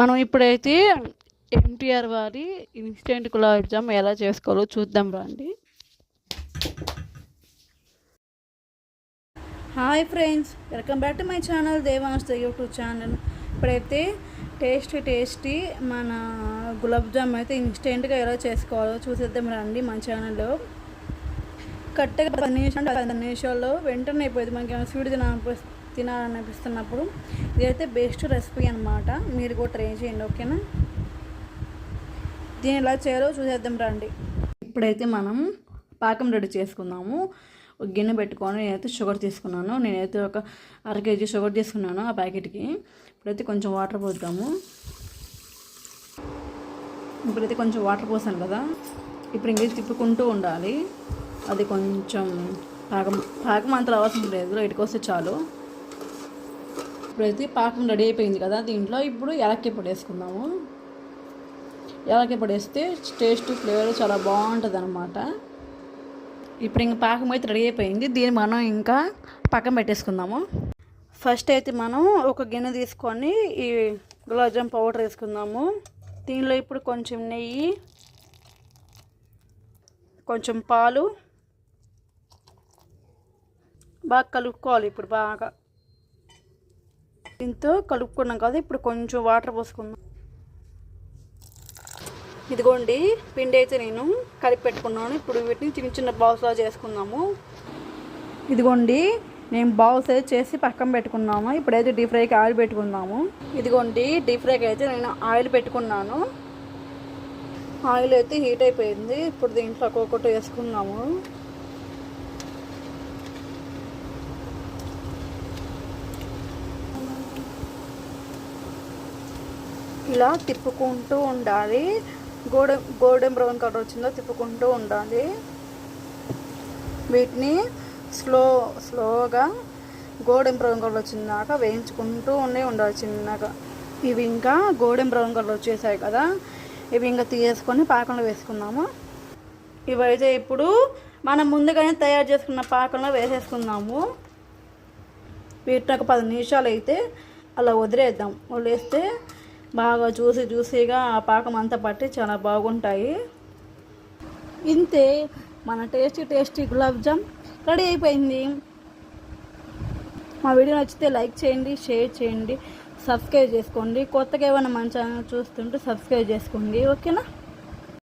మనం ఇప్పుడైతే ఎన్టీఆర్ వారి ఇన్స్టెంట్ గులాబ్ జామ్ ఎలా చేసుకోవాలో చూద్దాం రండి. Hi friends welcome back to my channel Devans the YouTube channel ఇప్పుడైతే టేస్టీ టేస్టీ మన గులాబ్ జామ్ అయితే ఇన్స్టెంట్గా ఎలా చేసుకోవాలో చూసేద్దాం రండి మన ఛానల్లో కరెక్ట్గా పది నిమిషాలు పది నిమిషాల్లో వెంటనే అయిపోయింది. మనకి ఏమైనా స్వీట్ తినాలనిపి తినాలనిపిస్తున్నప్పుడు ఇదైతే బెస్ట్ రెసిపీ అనమాట మీరు కూడా ట్రై చేయండి ఓకేనా? దీన్ని ఎలా చేయాలో చూసేద్దాం రండి. ఇప్పుడైతే మనం పాకం రెడీ చేసుకుందాము. గిన్నె పెట్టుకొని నేనైతే షుగర్ తీసుకున్నాను. నేనైతే ఒక అర కేజీ షుగర్ తీసుకున్నాను ఆ ప్యాకెట్కి. ఇప్పుడైతే కొంచెం వాటర్ పోద్దాము. ఇప్పుడైతే కొంచెం వాటర్ పోసాను కదా. ఇప్పుడు ఇంకేం తిప్పుకుంటూ ఉండాలి. అది కొంచెం పాకం పాకం అంత అవసరం లేదు. ఇటుకొస్తే వస్తే చాలు. ఇప్పుడైతే పాకం రెడీ అయిపోయింది కదా దీంట్లో. ఇప్పుడు ఎలక్కి పొడి వేసుకుందాము. యాలక్కి పొడి వేస్తే టేస్ట్ ఫ్లేవర్ చాలా బాగుంటుంది అనమాట ఇప్పుడు ఇంకా పాకం అయితే రెడీ అయిపోయింది. దీన్ని మనం ఇంకా పక్కన పెట్టేసుకుందాము. ఫస్ట్ అయితే మనం ఒక గిన్నె తీసుకొని ఈ గులాబ్జామ్ పౌడర్ వేసుకుందాము. దీనిలో ఇప్పుడు కొంచెం నెయ్యి కొంచెం పాలు బాగా కలుపుకోవాలి ఇప్పుడు బాగా. దీంతో కలుపుకున్నాం కదా ఇప్పుడు కొంచెం వాటర్ పోసుకుందాం. ఇదిగోండి పిండి అయితే నేను కలిపి పెట్టుకున్నాను. ఇప్పుడు వీటిని చిన్న చిన్న బాల్స్లా చేసుకుందాము. ఇదిగోండి నేను బాల్స్ అయితే చేసి పక్కన పెట్టుకున్నాము. ఇప్పుడైతే డీప్ ఫ్రైకి ఆయిల్ పెట్టుకుందాము. ఇదిగోండి డీప్ ఫ్రైకి అయితే నేను ఆయిల్ పెట్టుకున్నాను. ఆయిల్ అయితే హీట్ అయిపోయింది. ఇప్పుడు దీంట్లో ఒక్కొక్కటి వేసుకున్నాము ఇలా తిప్పుకుంటూ ఉండాలి. గోల్డెన్ గోల్డెన్ బ్రౌన్ కలర్ వచ్చిందో తిప్పుకుంటూ ఉండాలి. వీటిని స్లో స్లోగా గోల్డెన్ బ్రౌన్ కలర్ వచ్చిందాక వేయించుకుంటూ ఉండే ఉండాలి చిన్నగా. ఇవి ఇంకా గోల్డెన్ బ్రౌన్ కలర్ వచ్చేసాయి కదా. ఇవి ఇంకా తీసేసుకొని పాకంలో వేసుకుందాము. ఇవైతే ఇప్పుడు మనం ముందుగానే తయారు చేసుకున్న పాకంలో వేసేసుకుందాము. వీటిని ఒక పది నిమిషాలు అయితే అలా వదిలేద్దాం. వదిలేస్తే బాగా చూసి చూసిగా ఆ పాకం అంతా పట్టి చాలా బాగుంటాయి. ఇంతే మన tasty tasty gulab jam ready అయిపోయింది. మా వీడియో నచ్చితే లైక్ చేయండి షేర్ చేయండి సబ్స్క్రైబ్ చేసుకోండి. కొత్తగా ఏమైనా మన ఛానల్ చూస్తుంటే సబ్స్క్రైబ్ చేసుకోండి. ఓకేనా?